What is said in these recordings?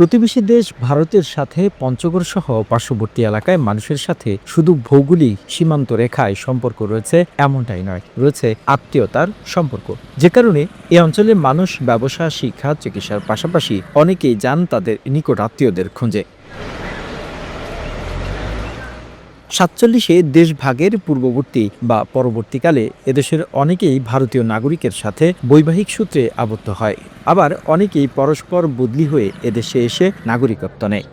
প্রতিবেশী দেশ ভারতের সাথে পঞ্চগড় সহ পার্শ্ববর্তী এলাকায় মানুষের সাথে শুধু ভৌগোলিক সীমান্ত রেখায় সম্পর্ক রয়েছে, এমনটাই নয়। রয়েছে আত্মীয়তার সম্পর্ক। যে কারণে এ অঞ্চলের মানুষ ব্যবসা, শিক্ষা, চিকিৎসার পাশাপাশি অনেকেই যান তাদের নিকট আত্মীয়দের খুঁজে। সাতচল্লিশে দেশভাগের পূর্ববর্তী বা পরবর্তীকালে এদেশের অনেকেই ভারতীয় নাগরিকের সাথে বৈবাহিক সূত্রে আবদ্ধ হয়। আবার অনেকেই পরস্পর বদলি হয়ে এদেশে এসে নাগরিকত্ব নেয়।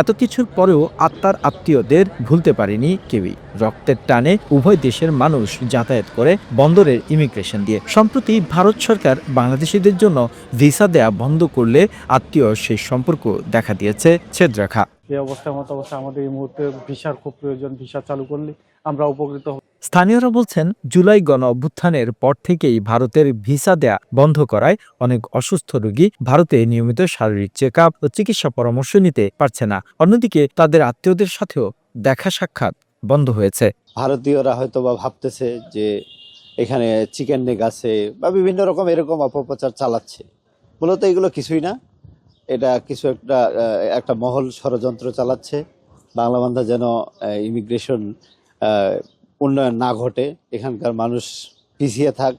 এত কিছুর পরেও আত্মার আত্মীয়দের ভুলতে পারেনি কেউই। রক্তের টানে উভয় দেশের মানুষ যাতায়াত করে বন্দরের ইমিগ্রেশন দিয়ে। সম্প্রতি ভারত সরকার বাংলাদেশিদের জন্য ভিসা দেয়া বন্ধ করলে আত্মীয় সেই সম্পর্ক দেখা দিয়েছে ছেদরেখা। এই অবস্থার মতো অবস্থা আমাদের এই মুহূর্তে ভিসার খুব প্রয়োজন, ভিসা চালু করলে আমরা উপকৃত স্থানীয়রা বলছেন, জুলাই গণ অভ্যুত্থানের পর থেকেই ভারতের ভিসা দেয়া বন্ধ করায় অনেক অসুস্থ রোগী ভারতে নিয়মিত শারীরিক চেক ও চিকিৎসা পরামর্শ নিতে পারছে না। অন্যদিকে তাদের আত্মীয়দের সাথেও দেখা সাক্ষাৎ বন্ধ হয়েছে। ভারতীয়রা হয়তো বা ভাবতেছে যে এখানে চিকেন নেক আছে বা বিভিন্ন রকম এরকম অপপ্রচার চালাচ্ছে। মূলত এগুলো কিছুই না। এটা কিছু একটা একটা মহল ষড়যন্ত্র চালাচ্ছে। বাংলা বান্ধা যেন ইমিগ্রেশন উন্নয়ন না ঘটে, এখানকার মানুষ পিছিয়ে থাক,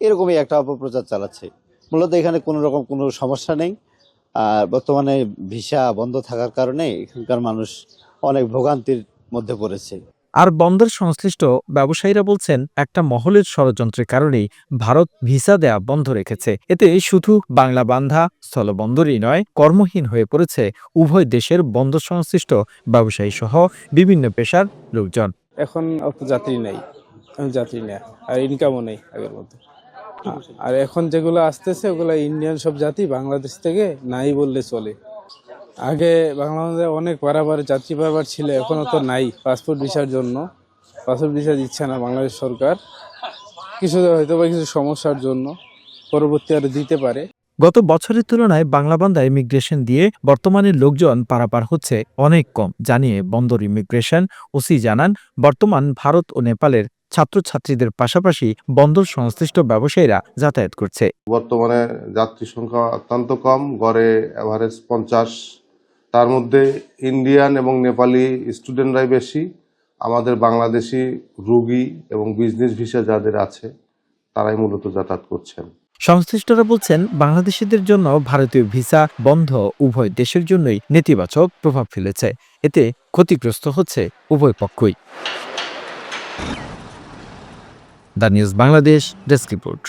এরকমই একটা অপপ্রচার চালাচ্ছে। মূলত এখানে কোনো রকম কোনো সমস্যা নেই। আর বর্তমানে ভিসা বন্ধ থাকার কারণে এখানকার মানুষ অনেক ভোগান্তির মধ্যে পড়েছে। আর বন্দর সংশ্লিষ্ট ব্যবসায়ীরা বলছেন, একটা মহলের ষড়যন্ত্রের কারণেই ভারত ভিসা দেয়া বন্ধ রেখেছে। এতে শুধু বাংলা বান্ধা স্থলবন্দরই নয়, কর্মহীন হয়ে পড়েছে উভয় দেশের বন্দর সংশ্লিষ্ট ব্যবসায়ী সহ বিভিন্ন পেশার লোকজন। এখন অত যাত্রী নেই যাত্রী নেই, আর ইনকামও নেই আগের মতো। আ- আর এখন যেগুলো আসতেছে, ওগুলো ইন্ডিয়ান সব জাতি বাংলাদেশ থেকে নাই বললে চলে। আগে বাংলাদেশে অনেক পারাবার যাত্রী পারাবার ছিল, এখনও তো নাই পাসপোর্ট ভিসার জন্য। পাসপোর্ট ভিসা দিচ্ছে না বাংলাদেশ সরকার। কিছু হয়তো বা কিছু সমস্যার জন্য, পরবর্তী আর দিতে পারে। গত বছরের তুলনায় বাংলাবান্ধা ইমিগ্রেশন দিয়ে বর্তমানে লোকজন পারাপার হচ্ছে অনেক কম, জানিয়ে বন্দর ইমিগ্রেশন ওসি জানান, বর্তমান ভারত ও নেপালের ছাত্রছাত্রীদের পাশাপাশি বন্দর সংশ্লিষ্ট ব্যবসায়ীরা যাতায়াত করছে। বর্তমানে যাত্রী সংখ্যা অত্যন্ত কম, গড়ে অ্যাভারেজ পঞ্চাশ। তার মধ্যে ইন্ডিয়ান এবং নেপালি স্টুডেন্টরাই বেশি। আমাদের বাংলাদেশি রুগী এবং বিজনেস ভিসা যাদের আছে, তারাই মূলত যাতায়াত করছেন। সংশ্লিষ্টরা বলছেন, বাংলাদেশিদের জন্য ভারতীয় ভিসা বন্ধ উভয় দেশের জন্যই নেতিবাচক প্রভাব ফেলেছে। এতে ক্ষতিগ্রস্ত হচ্ছে উভয় পক্ষই। The news Bangladesh desk report.